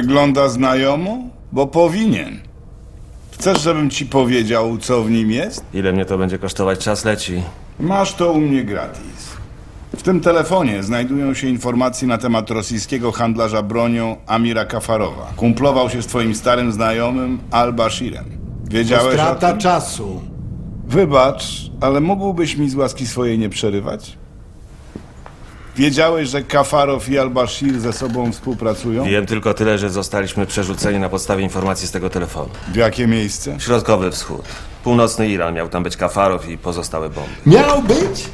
Wygląda znajomo? Bo powinien. Chcesz, żebym ci powiedział, co w nim jest? Ile mnie to będzie kosztować? Czas leci. Masz to u mnie gratis. W tym telefonie znajdują się informacje na temat rosyjskiego handlarza bronią Amira Kafarowa. Kumplował się z twoim starym znajomym Al-Bashirem. Wiedziałeś o Strata tym? czasu. Wybacz, ale mógłbyś mi z łaski swojej nie przerywać? Wiedziałeś, że Kafarow i Al-Bashir ze sobą współpracują? Wiem tylko tyle, że zostaliśmy przerzuceni na podstawie informacji z tego telefonu. W jakie miejsce? Środkowy Wschód. Północny Iran miał tam być Kafarow i pozostałe bomby. Miał być?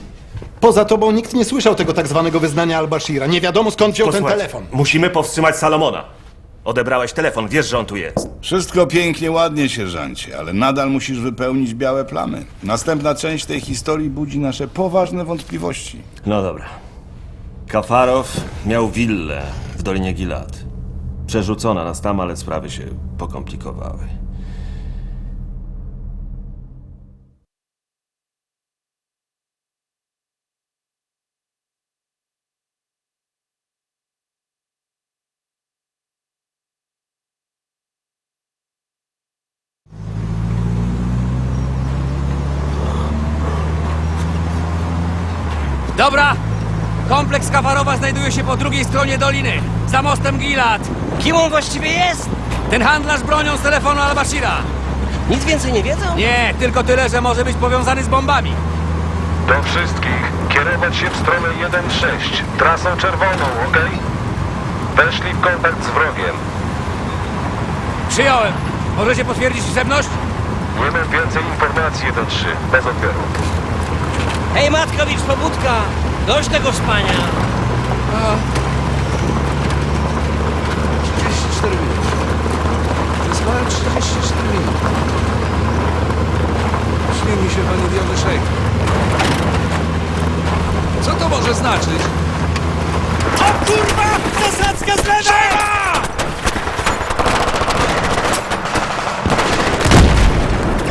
Poza tobą nikt nie słyszał tego tak zwanego wyznania Al-Bashira. Nie wiadomo skąd wziął ten Posłuchaj, telefon. Musimy powstrzymać Salomona. Odebrałeś telefon, wiesz, że on tu jest. Wszystko pięknie, ładnie, sierżancie, ale nadal musisz wypełnić białe plamy. Następna część tej historii budzi nasze poważne wątpliwości. No dobra. Kafarow miał willę w Dolinie Gilad. Przerzucona nas tam, ale sprawy się pokomplikowały. Dobra! Kompleks Kawarowa znajduje się po drugiej stronie doliny, za mostem Gilad. Kim on właściwie jest? Ten handlarz bronią z telefonu Al-Bashira. Nic więcej nie wiedzą? Nie, tylko tyle, że może być powiązany z bombami. Do wszystkich kierować się w stronę 1-6, trasą czerwoną, ok? Weszli w kontakt z wrogiem. Przyjąłem. Możecie potwierdzić liczebność? Nie mam więcej informacji 1-3, bez odbioru. Hej, Matkowicz, pobudka! Dość tego spania! 34 minuty. Wysłałem 34 minuty. Śni mi się pan idiony szejk. Co to może znaczyć? O kurwa! Zasadzka z lewej!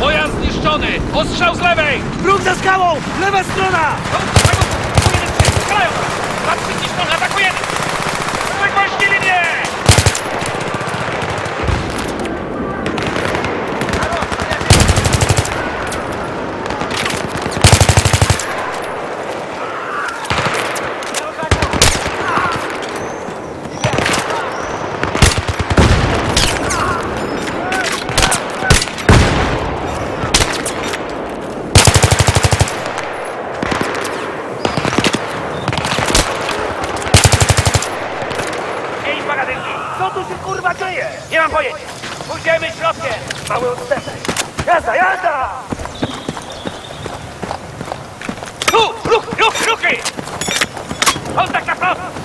Pojazd zniszczony! Ostrzał z lewej! Wróg za skałą! Lewa strona! Strzelają! Patrzcie zniszczony, atakujemy! Wygłośnili mnie! Ej, bagatynki! Co tu się kurwa dzieje? Nie mam pojęcia! Pójdziemy środkiem! Mały odstępek! Jazda, jazda! Tu! Ruch, ruch, ruchy! Kontakt na front!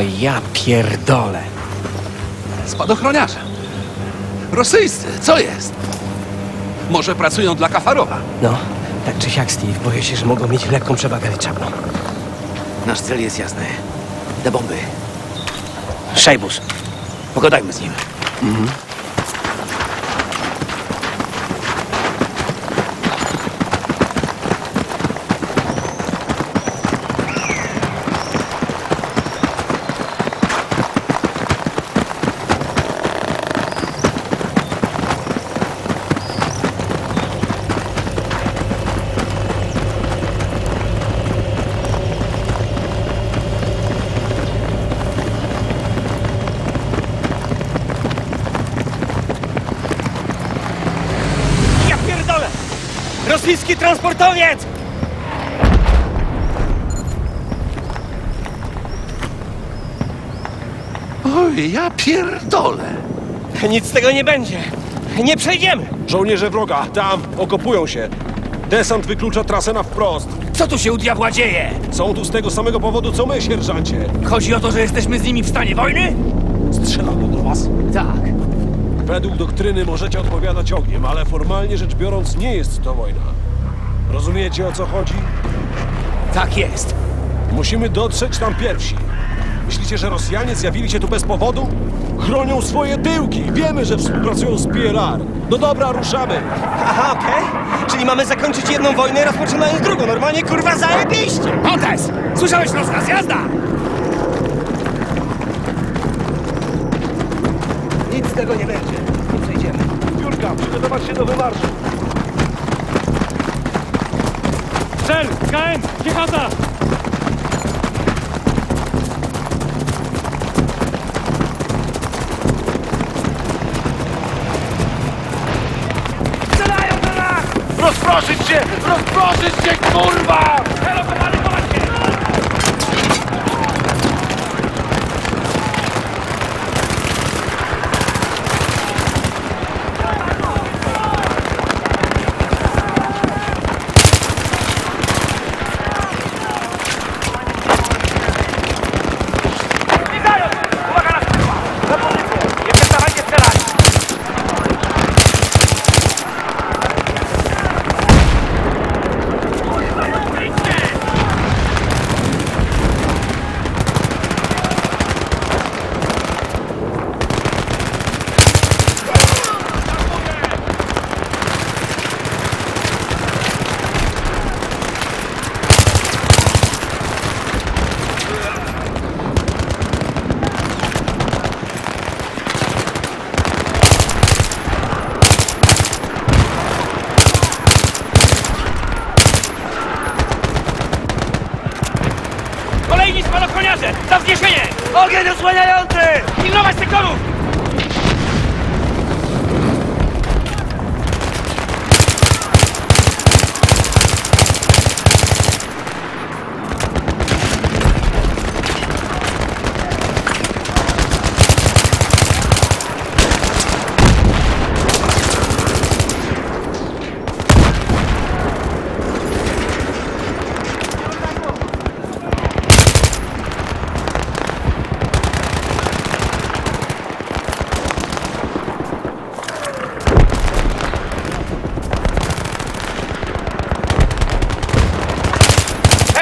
O ja pierdolę. Spadochroniarze. Rosyjscy, co jest? Może pracują dla Kafarowa? No, tak czy siak, Steve, boję się, że mogą mieć lekką przewagę liczebną. Nasz cel jest jasny. Te bomby. Szajbus. Pogadajmy z nim. Ja pierdolę! Rosyjski transportowiec! Oj, ja pierdolę. Nic z tego nie będzie. Nie przejdziemy. Żołnierze wroga, tam, okopują się. Desant wyklucza trasę na wprost. Co tu się u diabła dzieje? Są tu z tego samego powodu, co my, sierżancie. Chodzi o to, że jesteśmy z nimi w stanie wojny? Strzelano do was? Tak. Według doktryny możecie odpowiadać ogniem, ale formalnie rzecz biorąc nie jest to wojna. Rozumiecie o co chodzi? Tak jest. Musimy dotrzeć tam pierwsi. Myślicie, że Rosjanie zjawili się tu bez powodu? Chronią swoje tyłki. Wiemy, że współpracują z PLR. No dobra, ruszamy. Aha, okej. Czyli mamy zakończyć jedną wojnę, rozpoczynając drugą. Normalnie, kurwa, zajebiście! Montes! Słyszałeś rozkaz, jazda! Nic z tego nie będzie. Przygotować się do wymarszu. Cel! KM! Piechota! Rozproszyć się! Rozproszyć się, kurwa!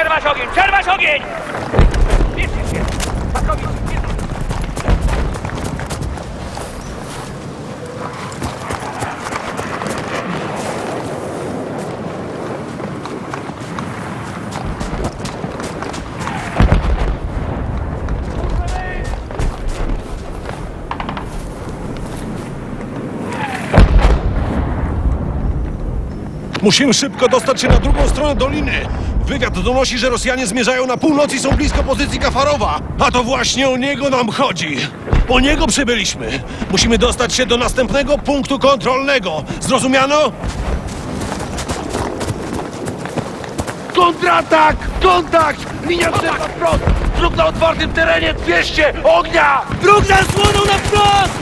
Przerwać ogień! Przerwać ogień! Bierzcie się! Bierzcie. Musimy szybko dostać się na drugą stronę doliny. Wywiad donosi, że Rosjanie zmierzają na północ i są blisko pozycji Kafarowa. A to właśnie o niego nam chodzi. Po niego przybyliśmy. Musimy dostać się do następnego punktu kontrolnego. Zrozumiano? Kontratak! Kontakt! Linia przerwa wprost! Wróg na otwartym terenie! 200! Ognia! Wróg nas słonął na wprost!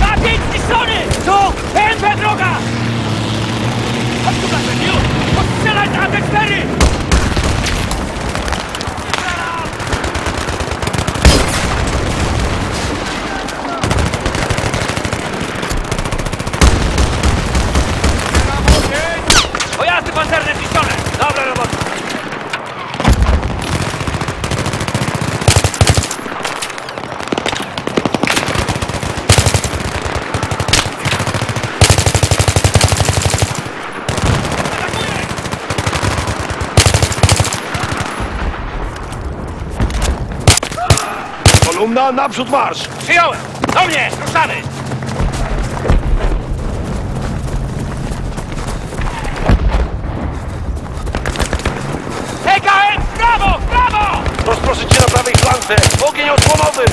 Napięć zniszczony! Tu! PNP droga! Chodź tu, Blackbeard, już! Postrzelać na AT-4! Pojazdy pancerne zniszczone! Dobra robota! Kolumna, naprzód marsz! Przyjąłem! Do mnie! Ruszamy! TKM! Brawo! Brawo! Rozproszyć się na prawej flance! Ogień osłonowy!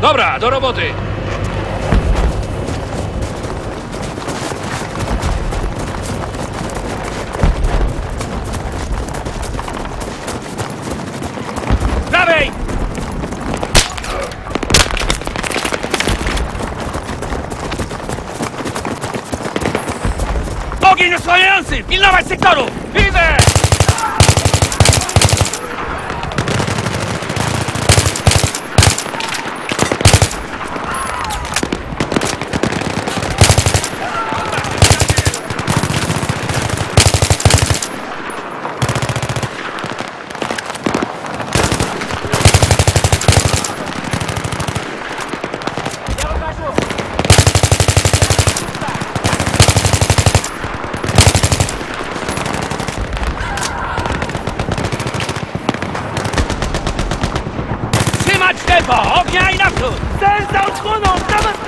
Dobra, do roboty. Prawej! Ogień osłaniający! Pilnować sektoru! Widzę! Ognia i naprzód! Cel za odsłoną!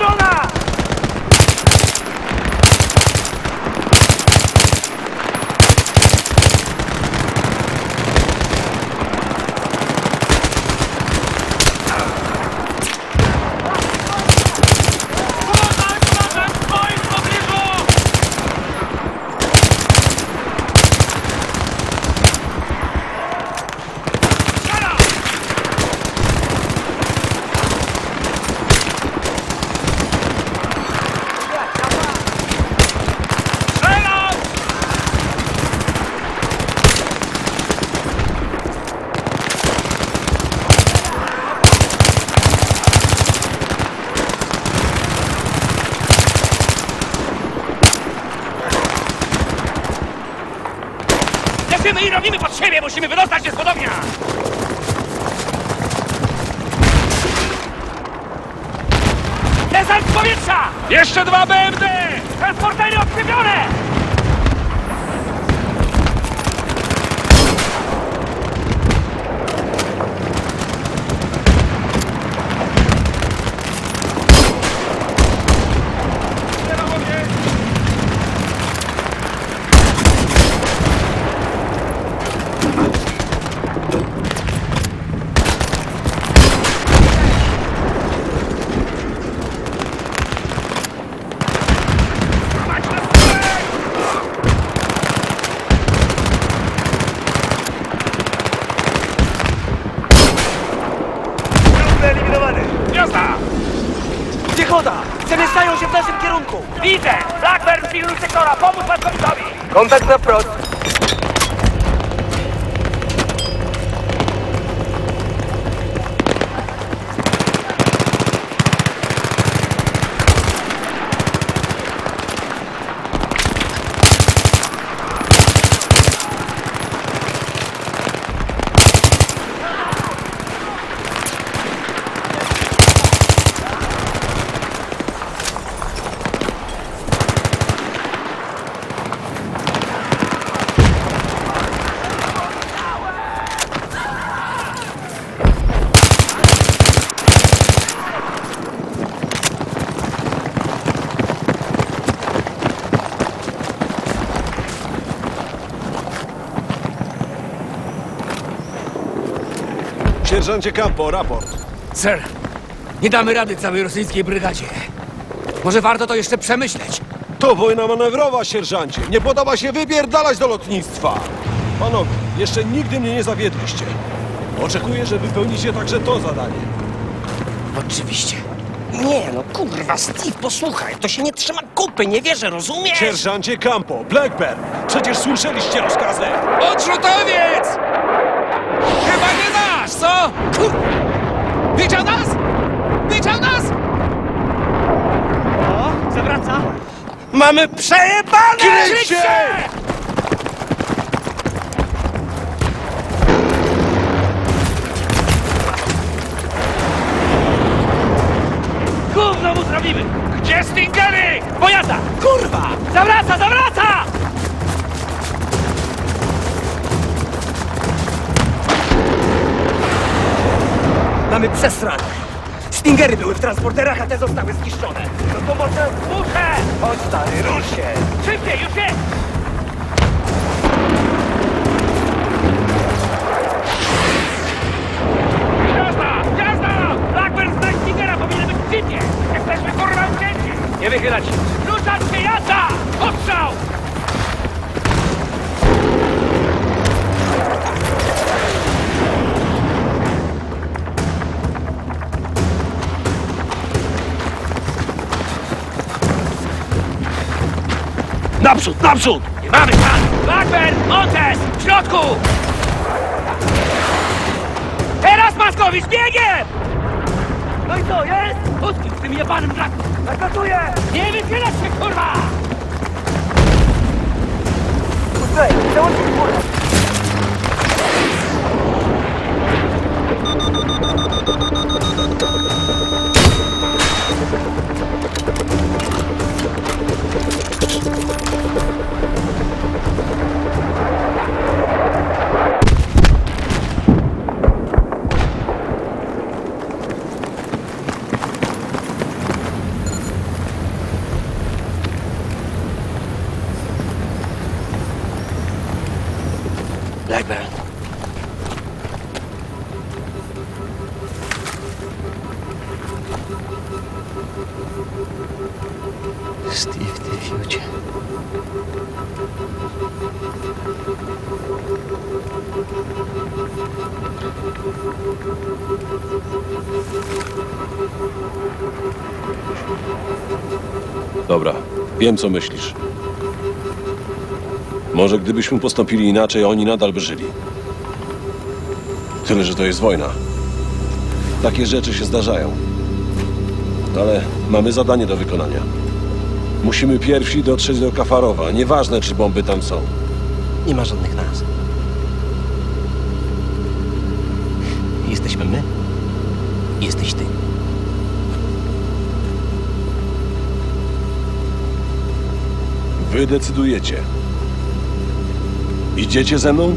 Lecimy i robimy pod siebie! Musimy wydostać się z podobnia! Desant z powietrza! Jeszcze dwa BMD! Transportery odkrzywione! Wyeliminowany! Jazda! Piechota! Przemieszczają się w naszym kierunku! Widzę! Blackburn pilnuj sektora! Pomóż Watkowicowi! Kontakt na wprost! Sierżancie Campo, raport. Sir, nie damy rady całej rosyjskiej brygadzie. Może warto to jeszcze przemyśleć. To wojna manewrowa, sierżancie. Nie podoba się wypierdalać do lotnictwa. Panowie, jeszcze nigdy mnie nie zawiedliście. Oczekuję, że wypełnicie także to zadanie. Oczywiście. Nie no, kurwa, Steve, posłuchaj, to się nie trzyma kupy, nie wierzę, rozumiesz? Sierżancie Campo, Blackburn, przecież słyszeliście rozkazy. Odrzutowiec! Nasz, co? Kur... Widział nas? Widział nas? Zawraca! Mamy przejebane! Kryć się! Gówno mu zrobimy! Gdzie Stingery? Pojazda! Kurwa! Zawraca, zawraca! mamy przesrane. Stingery były w transporterach, a te zostały zniszczone. Do pomocy! Buchę! Chodź stary, rusz się! Szybciej, już jest! Jazda! Jazda! Blackburn znak Stingera powinien być w! Jesteśmy kurwa w Nie wychylać się! Naprzód, naprzód! Nie mamy szans! Blackburn! Montes! W środku! Teraz Maskowicz, biegiem! No i co, jest? Utknij w tym jebanym braku! Nakatuję! Nie wychylać się, kurwa! Puszczaj, załącznik, kurwa! Wiem co myślisz. Może gdybyśmy postąpili inaczej, oni nadal by żyli. Tyle, że to jest wojna. Takie rzeczy się zdarzają. Ale mamy zadanie do wykonania. Musimy pierwsi dotrzeć do Kafarowa. Nieważne, czy bomby tam są. Nie ma żadnych nas. Jesteśmy my. Jesteś ty. Wy decydujecie. Idziecie ze mną?